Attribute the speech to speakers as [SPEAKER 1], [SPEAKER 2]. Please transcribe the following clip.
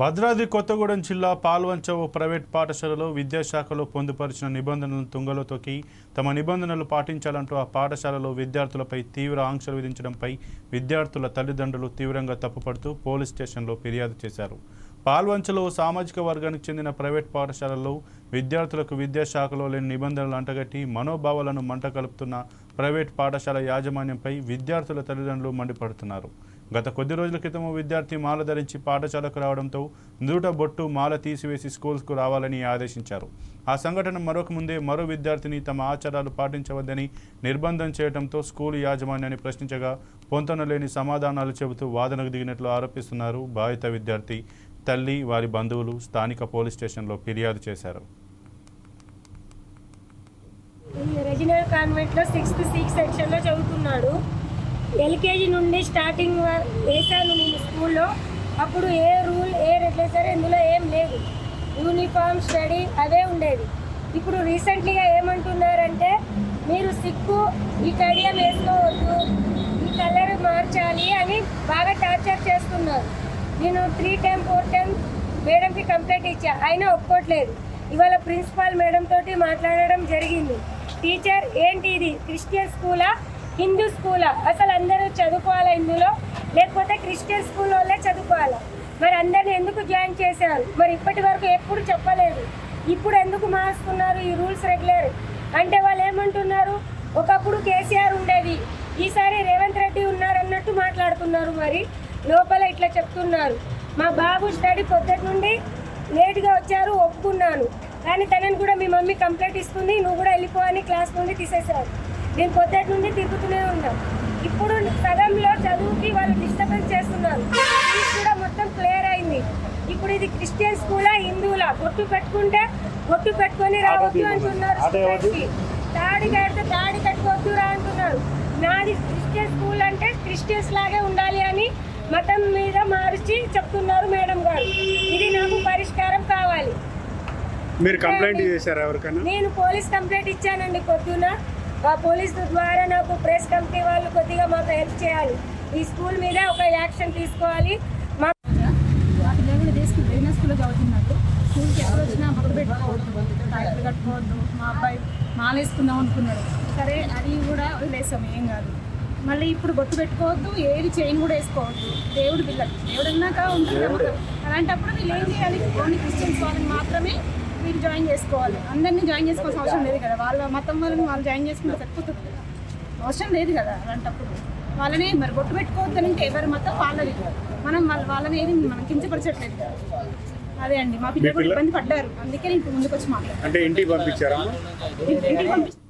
[SPEAKER 1] భద్రాద్రి కొత్తగూడెం జిల్లా పాల్వంచ ఓ ప్రైవేట్ పాఠశాలలో విద్యాశాఖలో పొందుపరిచిన నిబంధనలను తుంగలో తొక్కి తమ నిబంధనలు పాటించాలంటూ ఆ పాఠశాలలో విద్యార్థులపై తీవ్ర ఆంక్షలు విధించడంపై విద్యార్థుల తల్లిదండ్రులు తీవ్రంగా తప్పుపడుతూ పోలీస్ స్టేషన్లో ఫిర్యాదు చేశారు. పాల్వంచలో ఓ సామాజిక వర్గానికి చెందిన ప్రైవేట్ పాఠశాలలో విద్యార్థులకు విద్యాశాఖలో లేని నిబంధనలు అంటగట్టి మనోభావాలను మంట కలుపుతున్న ప్రైవేట్ పాఠశాల యాజమాన్యంపై విద్యార్థుల తల్లిదండ్రులు మండిపడుతున్నారు. గత కొద్ది రోజుల క్రితం విద్యార్థి మాల ధరించి పాఠశాలకు రావడంతో నుదుట బొట్టు మాల తీసివేసి స్కూల్స్కు రావాలని ఆదేశించారు. ఆ సంఘటన మరొక ముందే మరో విద్యార్థిని తమ ఆచారాలు పాటించవద్దని నిర్బంధం చేయడంతో స్కూల్ యాజమాన్యాన్ని ప్రశ్నించగా పొంతనలేని సమాధానాలు చెబుతూ వాదనకు దిగినట్లు ఆరోపిస్తున్నారు బాధిత విద్యార్థి తల్లి వారి బంధువులు స్థానిక పోలీస్ స్టేషన్లో ఫిర్యాదు చేశారు.
[SPEAKER 2] రెజినల్ కాన్వెంట్లో సిక్స్త్ సిక్స్ సెక్షన్లో చదువుతున్నాడు. ఎల్కేజీ నుండి స్టార్టింగ్ వేశాను నేను స్కూల్లో. అప్పుడు ఏ రూల్ ఏ రెగ్యులేషన్ ఇందులో ఏం లేదు యూనిఫామ్ స్టడీ అదే ఉండేది ఇప్పుడు రీసెంట్లీగా ఏమంటున్నారంటే మీరు సిక్కు ఈ కడియం వేసుకోవద్దు ఈ కలర్ మార్చాలి అని బాగా టార్చర్ చేస్తున్నారు. నేను త్రీ టైం ఫోర్ టైం మేడంకి కంప్లైంట్ ఇచ్చా. అయినా ఒప్పుకోవట్లేదు ఇవాళ ప్రిన్సిపాల్ మేడం తోటి మాట్లాడడం జరిగింది. టీచర్ ఏంటి ఇది? క్రిస్టియన్ స్కూలా? హిందూ స్కూలా అసలు అందరూ చదువుకోవాలా ఇందులో? లేకపోతే క్రిస్టియన్ స్కూల్ వాళ్ళే చదువుకోవాలా? మరి అందరిని ఎందుకు జాయిన్ చేశారు? మరి ఇప్పటి వరకు ఎప్పుడు చెప్పలేదు. ఇప్పుడు ఎందుకు మారుస్తున్నారు ఈ రూల్స్ రెగ్యులర్? అంటే వాళ్ళు ఏమంటున్నారు? ఒకప్పుడు కేసీఆర్ ఉండేది. ఈసారి రేవంత్ రెడ్డి ఉన్నారు అన్నట్టు మాట్లాడుతున్నారు మరి. లోపల ఇట్లా చెప్తున్నారు. మా బాబు స్టడీ పొద్దుటి నుండి లేట్గా వచ్చారు ఒప్పుకున్నాను. కానీ తనని కూడా మీ మమ్మీ కంప్లైంట్ ఇస్తుంది నువ్వు కూడా వెళ్ళిపోవని క్లాస్ నుండి తీసేశారు. నేను పొద్దుటి నుండి తిరుగుతూనే ఉన్నా. ఇప్పుడు సగంలో చదువుకి వాళ్ళు డిస్టర్బెన్స్ చేస్తున్నారు. కూడా మొత్తం క్లియర్ అయింది. ఇప్పుడు ఇది క్రిస్టియన్ స్కూలా హిందువులా? బొట్టు పెట్టుకుంటే బొట్టు పెట్టుకొని రావద్దు అంటున్నారు. తాడి కడితే తాడి కట్టుకోవద్దు రా అంటున్నారు. నాది క్రిస్టియన్ స్కూల్ అంటే క్రిస్టియన్స్ లాగే ఉండాలి అని మతం మీద మార్చి చెప్తున్నారు మేడం గారు. ఇది నాకు పరిష్కారం కావాలి.
[SPEAKER 3] మీరు కంప్లైంట్ చేశారా ఎవరికైనా?
[SPEAKER 2] నేను పోలీస్ కంప్లైంట్ ఇచ్చానండి పొద్దున. ఆ పోలీస్ ద్వారా నాకు ప్రెస్ కమిటీ వాళ్ళు కొద్దిగా మాకు హెల్ప్ చేయాలి. ఈ స్కూల్ మీద ఒక యాక్షన్ తీసుకోవాలి. మా
[SPEAKER 4] బిజినెస్ చదువుతున్నారు స్కూల్కి వచ్చినా పెట్టుకోవద్దు. కట్టుకోవద్దు. మా అబ్బాయి మాలేసుకుందాం అనుకున్నాడు. సరే అది కూడా వదిలేసాం ఏం కాదు. మళ్ళీ ఇప్పుడు బొట్టు పెట్టుకోవద్దు ఏది చైన్ కూడా వేసుకోవద్దు. దేవుడు పిల్లలు దేవుడు అన్నాక ఉంటుంది అలాంటప్పుడు వీళ్ళు ఏం చేయాలి? ఓన్లీ క్రిస్టియన్స్ వాళ్ళని మాత్రమే వీళ్ళు జాయిన్ చేసుకోవాలి. అందరినీ జాయిన్ చేసుకోవాల్సిన అవసరం లేదు కదా. వాళ్ళ మతం వాళ్ళని వాళ్ళు జాయిన్ చేసుకుంటే సరిపోతుంది అవసరం లేదు కదా అలాంటప్పుడు. వాళ్ళని మరి బొట్టు పెట్టుకోవద్దని అంటే ఎవరి మతం వాళ్ళది మనం వాళ్ళ వాళ్ళని ఏది మనం కించపరచట్లేదు కదా. అదే అండి. మా పిల్లలు ఇబ్బంది పడ్డారు. అందుకే నేను ఇప్పుడు ముందుకు వచ్చి మాట్లాడాను
[SPEAKER 3] అంటే ఇంటికి పంపించారా
[SPEAKER 4] ఇంటికి పంపిస్తే.